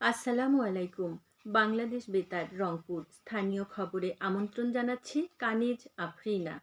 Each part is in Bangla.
আসসালামু আলাইকুম। বাংলাদেশ বেতার, রংপুর। স্থানীয় খবরে আমন্ত্রণ জানাচ্ছি কানিজ আফরিনা।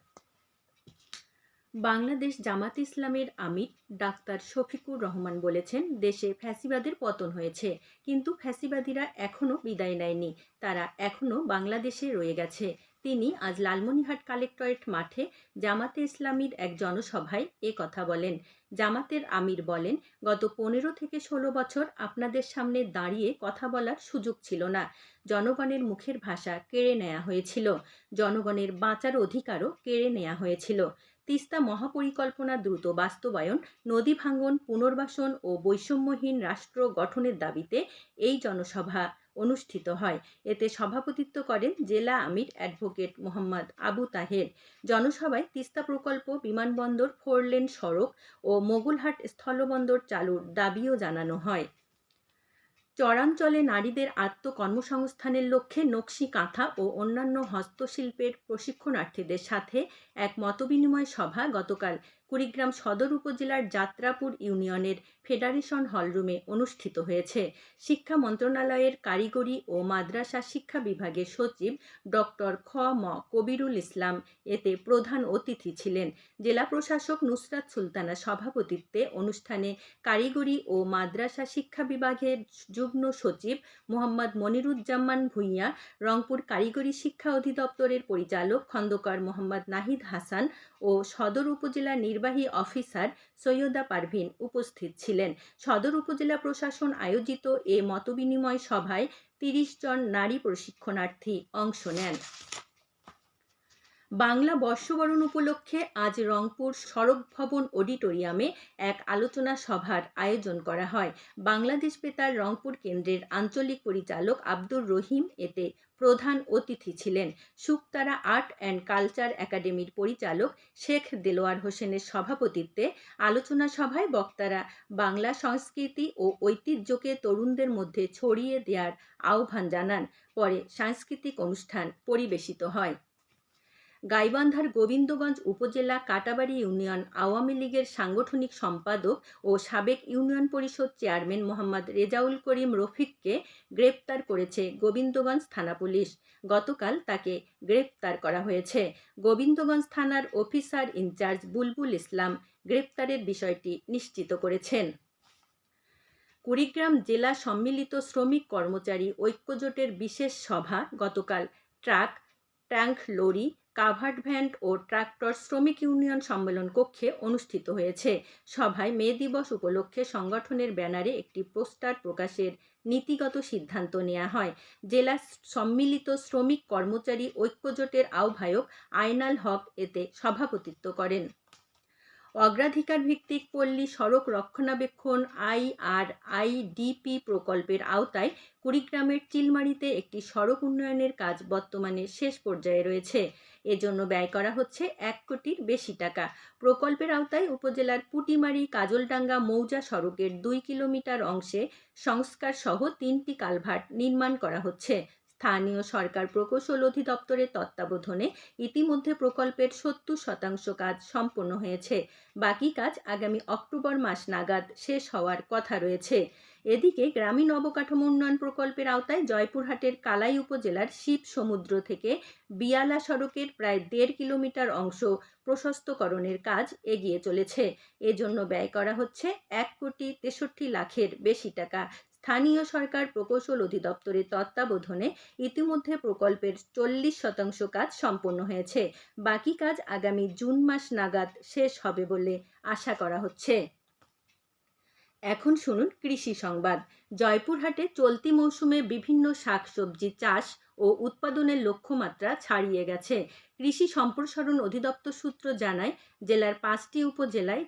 বাংলাদেশ জামাত ইসলামের আমির ডাক্তার শফিকুর রহমান বলেছেন, দেশে ফ্যাসিবাদের পতন হয়েছে, কিন্তু ফ্যাসিবাদীরা এখনও বিদায় নেয়নি। তারা এখনও বাংলাদেশে রয়ে গেছে। তিনি আজ লালমনিরহাট কালেক্টরেট মাঠে জামাতে ইসলামীর এক জনসভায় এ কথা বলেন। জামাতের আমির বলেন, গত পনেরো থেকে ষোলো বছর আপনাদের সামনে দাঁড়িয়ে কথা বলার সুযোগ ছিল না। জনগণের মুখের ভাষা কেড়ে নেওয়া হয়েছিল। জনগণের বাঁচার অধিকারও কেড়ে নেওয়া হয়েছিল। তিস্তা মহাপরিকল্পনা দ্রুত বাস্তবায়ন, নদী ভাঙ্গন পুনর্বাসন ও বৈষম্যহীন রাষ্ট্র গঠনের দাবিতে এই জনসভা অনুষ্ঠিত হয়। এতে সভাপতিত্ব করেন জেলা আমির অ্যাডভোকেট মোহাম্মদ আবু তাহের। জনসভায় তিস্তা প্রকল্প, বিমানবন্দর, ফোরলেন সড়ক ও মোগলহাট স্থলবন্দর চালুর দাবিও জানানো হয়। চরাঞ্চলে নারীদের আত্মকর্মসংস্থানের লক্ষ্যে নকশি কাঁথা ও অন্যান্য হস্তশিল্পের প্রশিক্ষণার্থীদের সাথে এক মতবিনিময় সভা গতকাল কুড়িগ্রাম সদর উপজেলার যাত্রাপুর ইউনিয়নের ফেডারেশন হলরুমে অনুষ্ঠিত হয়েছে। শিক্ষা মন্ত্রণালয়ের কারিগরি ও মাদ্রাসা শিক্ষা বিভাগের সচিব ডক্টর খ ম কবিরুল ইসলাম এতে প্রধান অতিথি ছিলেন। জেলা প্রশাসক নুসরাত সুলতানা সভাপতিত্বে অনুষ্ঠানে কারিগরি ও মাদ্রাসা শিক্ষা বিভাগের যুগ্ম সচিব মোহাম্মদ মনিরুজ্জামান ভূঁইয়া, রংপুর কারিগরি শিক্ষা অধিদপ্তরের পরিচালক খন্দকার মোহাম্মদ নাহিদ হাসান ও সদর উপজেলা নির্বাহী অফিসার সৈয়দা পারভিন উপস্থিত ছিলেন। সদর উপজেলা প্রশাসন আয়োজিত এ মতবিনিময় সভায় তিরিশ জন নারী প্রশিক্ষণার্থী অংশ নেন। বাংলা বর্ষবরণ উপলক্ষে আজ রংপুর সড়ক ভবন অডিটোরিয়ামে এক আলোচনা সভার আয়োজন করা হয়। বাংলাদেশ বেতার রংপুর কেন্দ্রের আঞ্চলিক পরিচালক আব্দুর রহিম এতে প্রধান অতিথি ছিলেন। শুকতারা আর্ট অ্যান্ড কালচার একাডেমির পরিচালক শেখ দেলোয়ার হোসেনের সভাপতিত্বে আলোচনা সভায় বক্তারা বাংলা সংস্কৃতি ও ঐতিহ্যকে তরুণদের মধ্যে ছড়িয়ে দেওয়ার আহ্বান জানান। পরে সাংস্কৃতিক অনুষ্ঠান পরিবেশিত হয়। গাইবান্ধার গোবিন্দগঞ্জ উপজেলা কাটাবাড়ি ইউনিয়ন আওয়ামী লীগের সাংগঠনিক সম্পাদক ও সাবেক ইউনিয়ন পরিষদ চেয়ারম্যান মোহাম্মদ রেজাউল করিম রফিককে গ্রেপ্তার করেছে গোবিন্দগঞ্জ থানা পুলিশ। গতকাল তাকে গ্রেপ্তার করা হয়েছে। গোবিন্দগঞ্জ থানার অফিসার ইনচার্জ বুলবুল ইসলাম গ্রেপ্তারের বিষয়টি নিশ্চিত করেছেন। কুড়িগ্রাম জেলা সম্মিলিত শ্রমিক কর্মচারী ঐক্যজোটের বিশেষ সভা গতকাল truck, tank, lorry covered van ও ট্রাক্টর শ্রমিক ইউনিয়ন সম্মেলন কক্ষে অনুষ্ঠিত হয়েছে। সভায় মে দিবস উপলক্ষে সংগঠনের ব্যানারে একটি পোস্টার প্রকাশের নীতিগত সিদ্ধান্ত নেওয়া হয়। জেলা সম্মিলিত শ্রমিক কর্মচারী ঐক্যজোটের আহ্বায়ক আইনাল হক এতে সভাপতিত্ব করেন। অগ্রাধিকার ভিত্তিক পল্লী সড়ক রক্ষণাবেক্ষণ আই আর আইডিপি প্রকল্পের আওতায় কুড়িগ্রামের চিলমারিতে একটি সড়ক উন্নয়নের কাজ বর্তমানে শেষ পর্যায়ে রয়েছে। এজন্য ব্যয় করা হচ্ছে এক কোটির বেশি টাকা। প্রকল্পের আওতায় উপজেলার পুটিমারি, কাজলডাঙ্গা, মৌজা সড়কের দুই কিলোমিটার অংশে সংস্কার সহ তিনটি কালভার্ট নির্মাণ করা হচ্ছে। স্থানীয় সরকার প্রকৌশল অধিদপ্তরের তত্ত্বাবধানে ইতিমধ্যে প্রকল্পের সত্তর শতাংশ কাজ সম্পন্ন হয়েছে। বাকি কাজ আগামী অক্টোবর মাস নাগাদ শেষ হওয়ার কথা রয়েছে। এদিকে গ্রামীণ অবকাঠামো উন্নয়ন প্রকল্পের আওতায় জয়পুরহাটের কালাই উপজেলার শিব সমুদ্র থেকে বিয়ালা সড়কের প্রায় দেড় কিলোমিটার অংশ প্রশস্তকরণের কাজ এগিয়ে চলেছে। এজন্য ব্যয় করা হচ্ছে এক কোটি তেষট্টি লাখের বেশি টাকা। স্থানীয় সরকার প্রকৌশল অধিদপ্তরের তত্ত্বাবধানে ইতিমধ্যে প্রকল্পের চল্লিশ শতাংশ কাজ সম্পন্ন হয়েছে। বাকি কাজ আগামী জুন মাস নাগাদ শেষ হবে বলে আশা করা হচ্ছে। এখন শুনুন কৃষি সংবাদ। জয়পুরহাটে চলতি মৌসুমে বিভিন্ন শাকসবজি চাষ ও উৎপাদনের লক্ষ্যমাত্রা ছাড়িয়ে গেছে। কৃষি সম্প্রসারণ অধিদপ্তর সূত্র জানায়, জেলার পাঁচটি উপজেলায়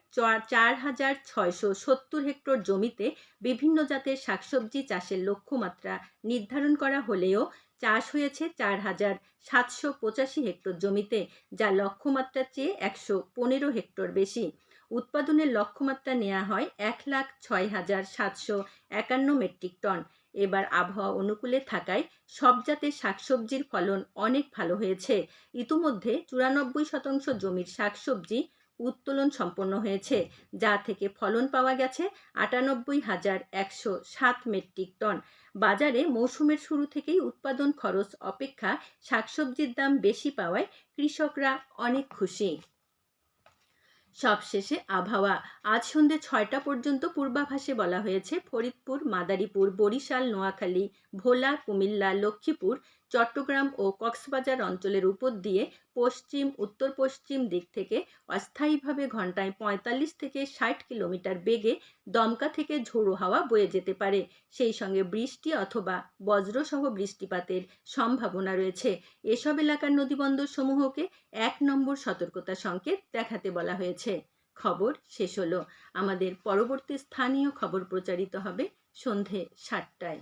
চার হাজার ছয়শো সত্তর হেক্টর জমিতে বিভিন্ন জাতের শাকসবজি চাষের লক্ষ্যমাত্রা নির্ধারণ করা হলেও চাষ হয়েছে চার হাজার সাতশো পঁচাশি হেক্টর জমিতে যা লক্ষ্যমাত্রার চেয়ে একশো পনেরো হেক্টর বেশি। উৎপাদনের লক্ষ্যমাত্রা নেওয়া হয় এক লাখ ছয় হাজার সাতশো একান্ন মেট্রিক টন। এবার আবহাওয়া অনুকূলে থাকায় সব জাতের শাকসবজির ফলন অনেক ভালো হয়েছে। ইতিমধ্যে চুরানব্বই শতাংশ জমির শাকসবজি উত্তোলন সম্পন্ন হয়েছে, যা থেকে ফলন পাওয়া গেছে আটানব্বই হাজার একশো সাত মেট্রিক টন। বাজারে মৌসুমের শুরু থেকেই উৎপাদন খরচ অপেক্ষা শাকসবজির দাম বেশি পাওয়ায় কৃষকরা অনেক খুশি। সবশেষে আবহাওয়া। আজ সন্ধ্যে ছয়টা পর্যন্ত পূর্বাভাসে বলা হয়েছে, ফরিদপুর, মাদারীপুর, বরিশাল, নোয়াখালী, ভোলা, কুমিল্লা, লক্ষ্মীপুর চট্টগ্রাম ও কক্সবাজার অঞ্চলের উপর দিয়ে পশ্চিম, উত্তর পশ্চিম দিক থেকে অস্থায়ীভাবে ঘন্টায় পঁয়তাল্লিশ থেকে ষাট কিলোমিটার বেগে দমকা থেকে ঝোড়ো হাওয়া বয়ে যেতে পারে। সেই সঙ্গে বৃষ্টি অথবা বজ্রসহ বৃষ্টিপাতের সম্ভাবনা রয়েছে। এসব এলাকার নদীবন্দর সমূহকে এক নম্বর সতর্কতা সংকেত দেখাতে বলা হয়েছে। খবর শেষ হলো। আমাদের পরবর্তী স্থানীয় খবর প্রচারিত হবে সন্ধে সাতটায়।